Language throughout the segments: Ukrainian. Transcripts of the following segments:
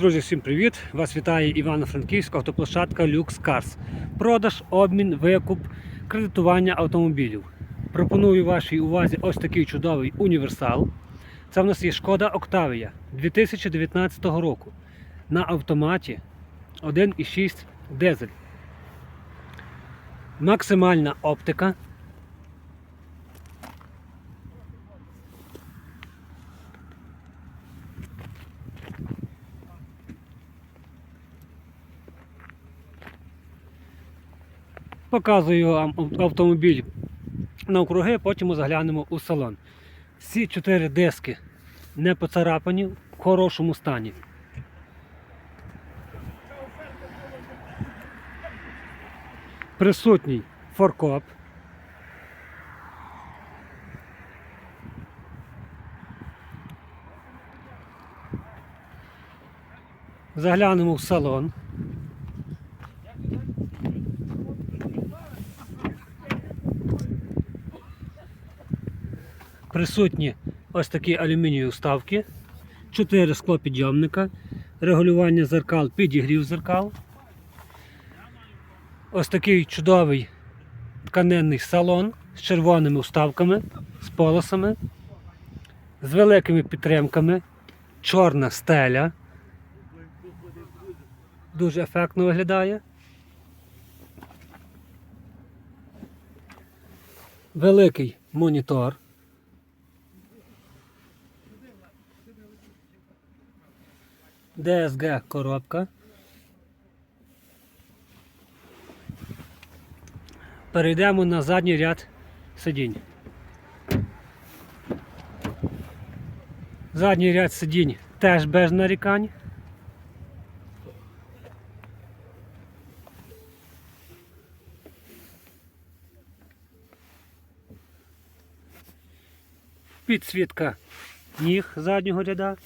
Друзі, всім привіт! Вас вітає Івано-Франківська автоплощадка Lux Cars. Продаж, обмін, викуп, кредитування автомобілів. Пропоную вашій увазі ось такий чудовий універсал. Це в нас є шкода Октавія 2019 року. На автоматі 1,6 дизель. Максимальна оптика. Показую вам автомобіль навкруги, потім заглянемо у салон. Всі чотири диски не поцарапані, в хорошому стані. Присутній форкоп. Заглянемо в салон. Присутні ось такі алюмінієві вставки, 4 склопідйомника, регулювання зеркал, підігрів зеркал. Ось такий чудовий тканинний салон з червоними вставками, з полосами, з великими підтримками, чорна стеля. Дуже ефектно виглядає. Великий монітор. DSG коробка. Перейдемо на задній ряд сидінь. Задній ряд сидінь теж без нарікань. Підсвітка ніг заднього ряда.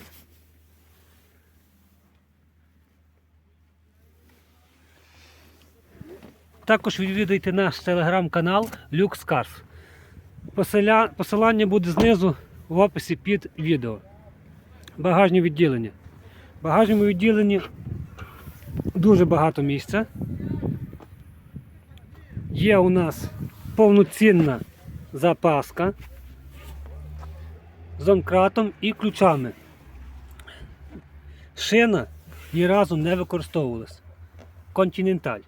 Також відвідуйте наш телеграм-канал Lux Cars. Поселя- Посилання буде знизу в описі під відео. Багажні відділення. В багажному відділенні дуже багато місця. Є у нас повноцінна запаска з домкратом і ключами. Шина ні разу не використовувалась. Континенталь.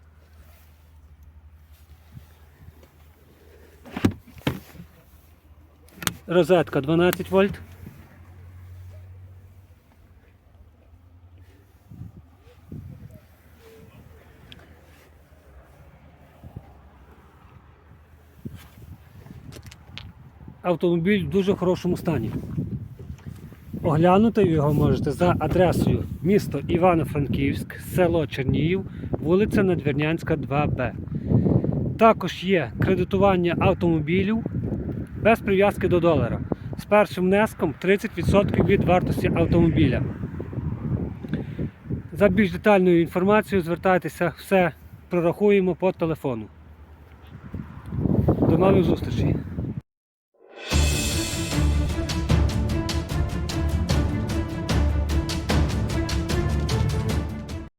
Розетка 12 вольт. Автомобіль в дуже хорошому стані. Оглянути його можете за адресою місто Івано-Франківськ, село Чернігів, вулиця Надвірнянська, 2Б. Також є кредитування автомобілів без прив'язки до долара. З першим внеском 30% від вартості автомобіля. За більш детальною інформацією звертайтеся, все прорахуємо по телефону. До нових зустрічей!